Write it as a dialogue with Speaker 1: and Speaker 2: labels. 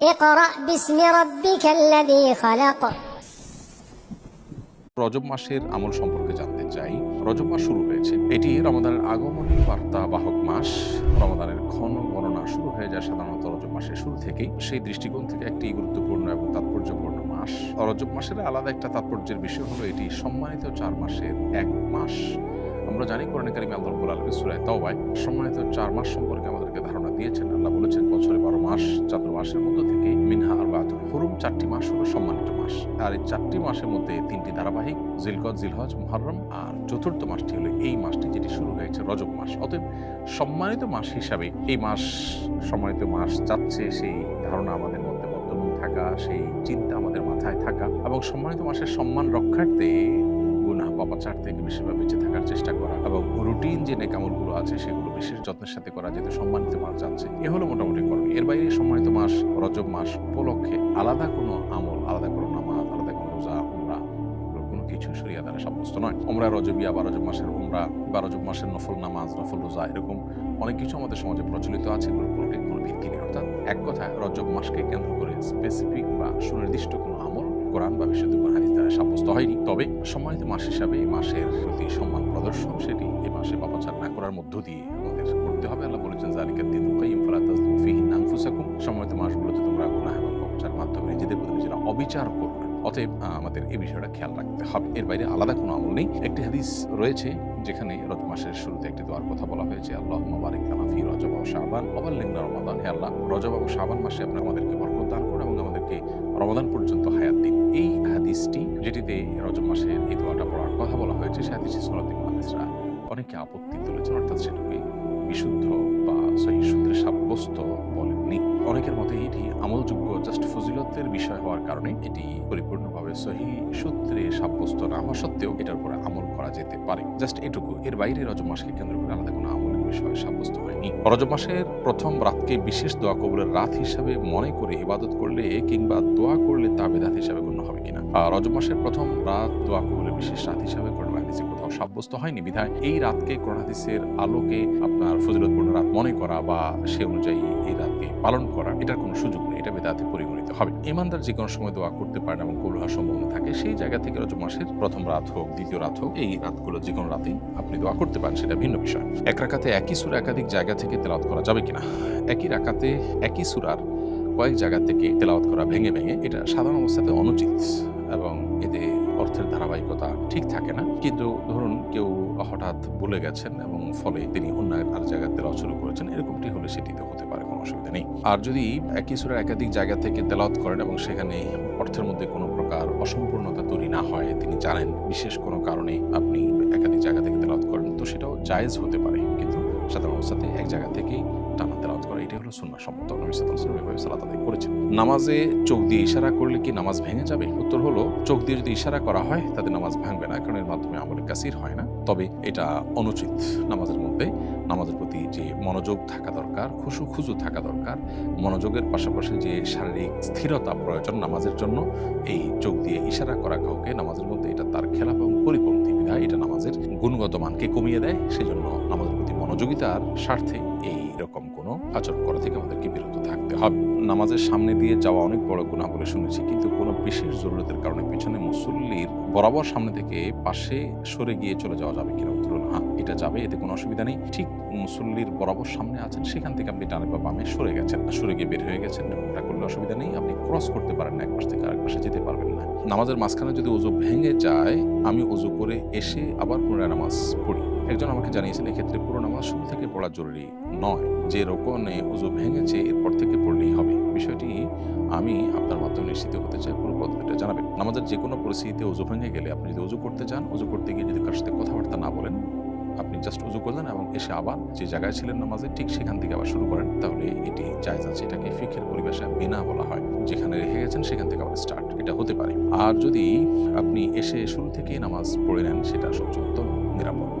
Speaker 1: اقرأ باسم ربك الذي خلق
Speaker 2: রজব মাসের আমল সম্পর্কে জানতে চাই রজব মাস শুরু হয়েছে এটি রমাদানের আগমনী বার্তা বাহক মাস রমাদানের ক্ষণ গণনা শুরু হয়ে যায় সাধারণত রজব মাসের শুরু থেকেই সেই দৃষ্টিকোণ থেকে একটি গুরুত্বপূর্ণ এবং তাৎপর্যপূর্ণ মাস রজব মাসের আলাদা একটা তাৎপর্যের বিষয় হলো এটি সম্মানিত চার মাসের এক মাস আমরা জানি কোরআনে কারিমে আল্লাহ রাব্বুল আলামিন সূরা তাওবায় সম্মানিত চার মাস সম্পর্কে আমাদেরকে ধারণা দিয়েছেন। আল্লাহ বলেছেন, বছরে বারো মাস চার মাসের মধ্য থেকে মিনহা আর বাতুল হুরুম চারটি মাস হলো সম্মানিত মাস। আর এই চারটি মাসের মধ্যে তিনটি ধারাবাহিক জিলকদ জিলহজ, মুহররম, আর চতুর্থ মাসটি হলো এই মাসটি যেটি শুরু হয়েছে রজব মাস। অতএব সম্মানিত মাস হিসাবে এই মাস সম্মানিত মাস যাচ্ছে, সেই ধারণা আমাদের মধ্যে বর্তমান থাকা, সেই চিন্তা আমাদের মাথায় থাকা এবং সম্মানিত মাসের সম্মান রক্ষার্থে গুনাহ পাপাচার থেকে বেশিরভাগ বেঁচে থাকার চেষ্টা করা যে নেকামলগুলো আছে, সেগুলো বিশেষ যত্নের সাথে করা যেতে সম্মানিত মাস যাচ্ছে, এ হলো মোটামুটি করণীয়। এর বাইরে সম্মানিত মাস, রজব মাস উপলক্ষে আলাদা কোনো আমল, আলাদা কোনো নামাজ, আলাদা কোনো রোজা, উমরা কোনো কিছু শরিয়া দ্বারা সাব্যস্ত নয়। ওমরা রজবিয়া বা রজব মাসের উমরা বা রজব মাসের নফল নামাজ, নফল রোজা, এরকম অনেক কিছু আমাদের সমাজে প্রচলিত আছে কোনোটির কোনো ভিত্তি নেই। অর্থাৎ এক কথায় রজব মাসকে কেন্দ্র করে স্পেসিফিক বা সুনির্দিষ্ট কোনো কোরআন বা বিশুদ্ধ কোরআন দ্বারা সাব্যস্ত হয়নি। তবে সম্মানিত মাস হিসাবে এই মাসের প্রতি সম্মান প্রদর্শন সেটি এই মাসে পাপাচার না করার মধ্য দিয়ে আমাদের করতে হবে। আল্লাহ বলেছেন জালিকা দিন তাজলিমু সম্মানিত মাসগুলোতে তোমরা গুনাহ এবং পাপাচার মাধ্যমে নিজেদের প্রতি নিজেরা অবিচার করবে অতএব আমাদের এই বিষয়টা খেয়াল রাখতে হবে। এর বাইরে আলাদা কোনো আমল নেই। একটি হাদিস রয়েছে, যেখানে রজ মাসের শুরুতে একটি দোয়ার কথা বলা হয়েছে আল্লাহ বারিক লানা ফি রজব ও শাবান অবাল্লিগনা রমাদান। হে আল্লাহ, রজব ও শাবান মাসে আপনি আমাদেরকে বরকত দান করুন এবং আমাদেরকে রমাদান পর্যন্ত হায়াত দিন। এই হাদিসটি যেটিতে রজব মাসের এই দোয়াটা পড়ার কথা বলা হয়েছে, সে হাদিসে সনদিন মানুষরা অনেকে আপত্তি তুলেছেন, অর্থাৎ সেটাকে বিশুদ্ধ বা সহি সূত্রে সাব্যস্ত বলেননি। অনেকের মতে এটি আমলযোগ্য, জাস্ট ফজিলতের বিষয় হওয়ার কারণে এটি পরিপূর্ণভাবে সহি সূত্রে সাব্যস্ত না হওয়া সত্ত্বেও এটার উপরে আমল করা যেতে পারে। জাস্ট এটুকু। এর বাইরে রজব মাসকে কেন্দ্র করে আলাদা কোনো আমলের বিষয় সাব্যস্ত হয়নি। রজব মাসের প্রথম রাতকে বিশেষ দোয়া কবুলের রাত হিসাবে মনে করে ইবাদত করলে কিংবা দোয়া করলে তা বেদাত হিসাবে গণ্য হবে কিনা? রজব মাসের প্রথম রাত দোয়া কবুলের বিশেষ রাত হিসাবে কোরআন কোথাও সাব্যস্ত হয়নি বিধায় এই রাতকে কোরআন আলোকে আপনার ফজিলতপূর্ণ রাত মনে করা বা সে অনুযায়ী এই রাতকে পালন করা, এটার কোনো সুযোগ নেই, এটা বেদাতে পরিগণিত হবে। ইমানদার যে কোনো সময় দোয়া করতে পারেন এবং কবুল হওয়ার সম্ভাবনা থাকে, সেই জায়গা থেকে রজব মাসের প্রথম রাত হোক, দ্বিতীয় রাত হোক, এই রাতগুলো যে কোনো রাতেই আপনি দোয়া করতে পারেন, সেটা ভিন্ন বিষয়। এক রাকাতে একই সুর একাধিক জায়গা থেকে তেলাওয়াত করা যাবে কিনা? একই রাকাতে একই সুরার কয়েক জায়গা থেকে তেলাওয়াত করা ভেঙে ভেঙে, এটা সাধারণ অবস্থাতে অনুচিত এবং এতে অর্থের ধারাবাহিকতা ঠিক থাকে না। কিন্তু ধরুন কেউ হঠাৎ ভুলে গেছেন এবং ফলে তিনি অন্য আর জায়গায় তেলাওয়াত শুরু করেছেন, এরকমটি হলে সেটিতে হতে পারে। অসুবিধা নেই। আর যদি একই সুরের একাধিক জায়গা থেকে তেলাওয়াত করেন এবং সেখানে অর্থের মধ্যে কোনো প্রকার অসম্পূর্ণতা তৈরি না হয়, তিনি জানেন বিশেষ কোনো কারণে আপনি একাধিক জায়গা থেকে তেলাওয়াত করেন, তো সেটাও জায়েজ হতে পারে। কিন্তু সাধারণ অবস্থাতে এক জায়গা থেকেই টানা তেলাওয়াত করা, এটাই হলো সুন্নাহ সম্মত। নবী সালাত করেছেন। নামাজে চোখ দিয়ে ইশারা করলে কি নামাজ ভেঙে যাবে? উত্তর হলো, চোখ দিয়ে যদি ইশারা করা হয় তাদের নামাজ ভাঙবে না, কারণ এর মাধ্যমে আমলে কাসির হয় না। তবে এটা অনুচিত। নামাজের মধ্যে নামাজের প্রতি যে মনোযোগ থাকা দরকার, খুশু খুজু থাকা দরকার, মনোযোগের পাশাপাশি যে শারীরিক স্থিরতা প্রয়োজন নামাজের জন্য, এই যোগ দিয়ে ইশারা করা কাউকে নামাজের মধ্যে এটা তার খেলাপ এবং পরিপন্থী বিধায় এটা নামাজের গুণগত মানকে কমিয়ে দেয়। সেজন্য নামাজের প্রতি মনোযোগিতার স্বার্থে এই রকম কোনো আচরণ করা থেকে আমাদেরকে বিরত থাকতে হবে। নামাজের সামনে দিয়ে যাওয়া অনেক বড় গুণা বলে শুনেছি, কিন্তু কোনো বিশেষ জরুরতের কারণে পিছনে মুসল্লির বরাবর সামনে থেকে পাশে সরে গিয়ে চলে যাওয়া যাবে কিনা উত্তর হলো হ্যাঁ এটা যাবে, এতে কোনো অসুবিধা নেই। ঠিক মুসল্লির বরাবর সামনে আছেন, সেখান থেকে আপনি ডানে বা বামে সরে গেছেন। সরে গিয়ে বের হয়ে গেছেন এরকমটা করলে অসুবিধা নেই। আপনি ক্রস করতে পারেন না, এক পাশ থেকে আরেক পাশে যেতে পারবেন না। নামাজের মাঝখানে যদি উজু ভেঙে যায়, আমি উজু করে এসে আবার পুনরায় নামাজ পড়ি। একজন আমাকে জানিয়েছেন, এক্ষেত্রে পুরো নামাজ শুরু থেকে পড়া জরুরি নয়। যে রোকনে উজু ভেঙেছে, এরপর থেকে পড়লেই হবে। বিষয়টি আমি আপনার মাধ্যমে নিশ্চিত হতে চাই, পুরো পদ্ধতিটা জানাবেন। নামাজের যে কোনো পরিস্থিতিতে উজু ভেঙে গেলে আপনি যদি উজু করতে চান উজু করতে গিয়ে যদি কার সাথে কথাবার্তা না বলেন, আপনি জাস্ট উজু করলেন এবং এসে আবার যে জায়গায় ছিলেন নামাজে, ঠিক সেখান থেকে আবার শুরু করেন, তাহলে এটি জায়জ আছে। এটাকে ফিখের পরিবেশে বিনা বলা হয়। যেখানে রেখে গেছেন, সেখান থেকে আবার স্টার্ট এটা হতে পারে। আর যদি আপনি এসে শুরু থেকেই নামাজ পড়ে নেন, সেটা সবচেয়ে উত্তম, নিরাপদ।